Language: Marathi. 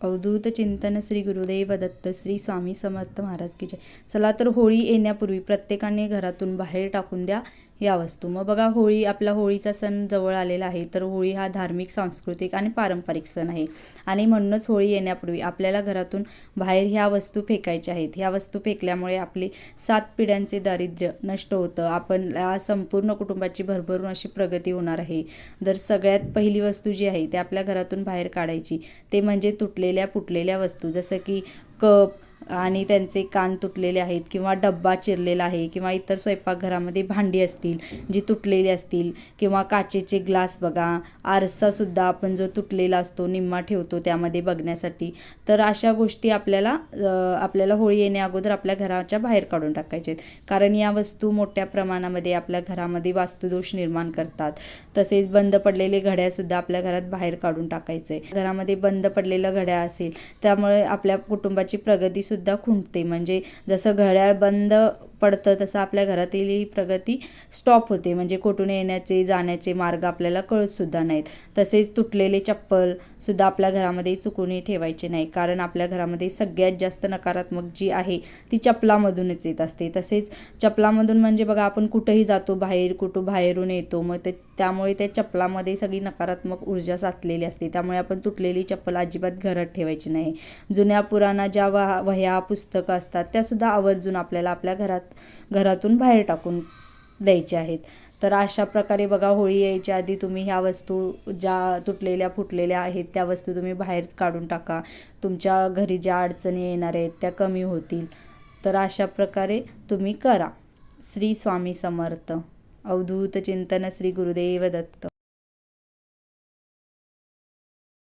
अवधूत चिंतन श्री गुरुदेव दत्त श्री स्वामी समर्थ महाराज की जय. चला तर होळी येण्यापूर्वी प्रत्येकाने घरातून बाहेर टाकून द्या या वस्तू. मग बघा होळी आपला होळीचा सण जवळ आलेला आहे तर होळी हा धार्मिक सांस्कृतिक आणि पारंपरिक सण आहे. आणि म्हणूनच होळी येण्यापूर्वी आपल्याला घरातून बाहेर ह्या वस्तू फेकायच्या आहेत. ह्या वस्तू फेकल्यामुळे आपली सात पिढ्यांचे दारिद्र्य नष्ट होतं. आपण संपूर्ण कुटुंबाची भरभरून अशी प्रगती होणार आहे. तर सगळ्यात पहिली वस्तू जी आहे ती आपल्या घरातून बाहेर काढायची. ते म्हणजे तुटले तुटलेल्या फुटलेल्या वस्तू. जसं की कप आणि त्यांचे कान तुटलेले आहेत किंवा डब्बा चिरलेला आहे किंवा इतर स्वयंपाकघरामध्ये भांडी असतील जी तुटलेली असतील किंवा काचेचे ग्लास बघा आरसासुद्धा आपण जो तुटलेला असतो निम्मा ठेवतो त्यामध्ये बघण्यासाठी तर अशा गोष्टी आपल्याला आपल्याला होळी येण्या अगोदर आपल्या घराच्या बाहेर काढून टाकायचे आहेत कारण या वस्तू मोठ्या प्रमाणामध्ये आपल्या घरामध्ये वास्तुदोष निर्माण करतात. तसेच बंद पडलेले घड्यासुद्धा आपल्या घरात बाहेर काढून टाकायचे. घरामध्ये बंद पडलेलं घड्या असेल त्यामुळे आपल्या कुटुंबाची प्रगतीसुद्धा खुंटते. म्हणजे जसं घड्याळ बंद पडतं तसं आपल्या घरातील ही प्रगती स्टॉप होते. म्हणजे कुठून येण्याचे जाण्याचे मार्ग आपल्याला कळतसुद्धा नाहीत. तसेच तुटलेले चप्पल सुद्धा आपल्या घरामध्ये चुकूनही ठेवायचे नाही. कारण आपल्या घरामध्ये सगळ्यात जास्त नकारात्मक जी आहे ती चपलामधूनच येत असते. तसेच चपलामधून म्हणजे बघा आपण कुठंही जातो बाहेर कुठं बाहेरून येतो मग ते त्यामुळे त्या चपलामध्ये सगळी नकारात्मक ऊर्जा साठलेली असते. त्यामुळे आपण तुटलेली चप्पल अजिबात घरात ठेवायची नाही. जुन्या पुराणा ज्या वहा वह्या पुस्तकं असतात त्यासुद्धा आवर्जून आपल्याला आपल्या घरात घरातून बाहेर टाकून द्यायचे आहेत. तर अशा प्रकारे बघा होळी यायच्या आधी तुम्ही ह्या वस्तू ज्या तुटलेल्या फुटलेल्या आहेत त्या वस्तू तुम्ही बाहेर काढून टाका. तुमच्या घरी ज्या अडचणी येणार आहेत त्या कमी होतील. तर अशा प्रकारे तुम्ही करा. श्री स्वामी समर्थ. अवधूत चिंतन श्री गुरुदेव दत्त.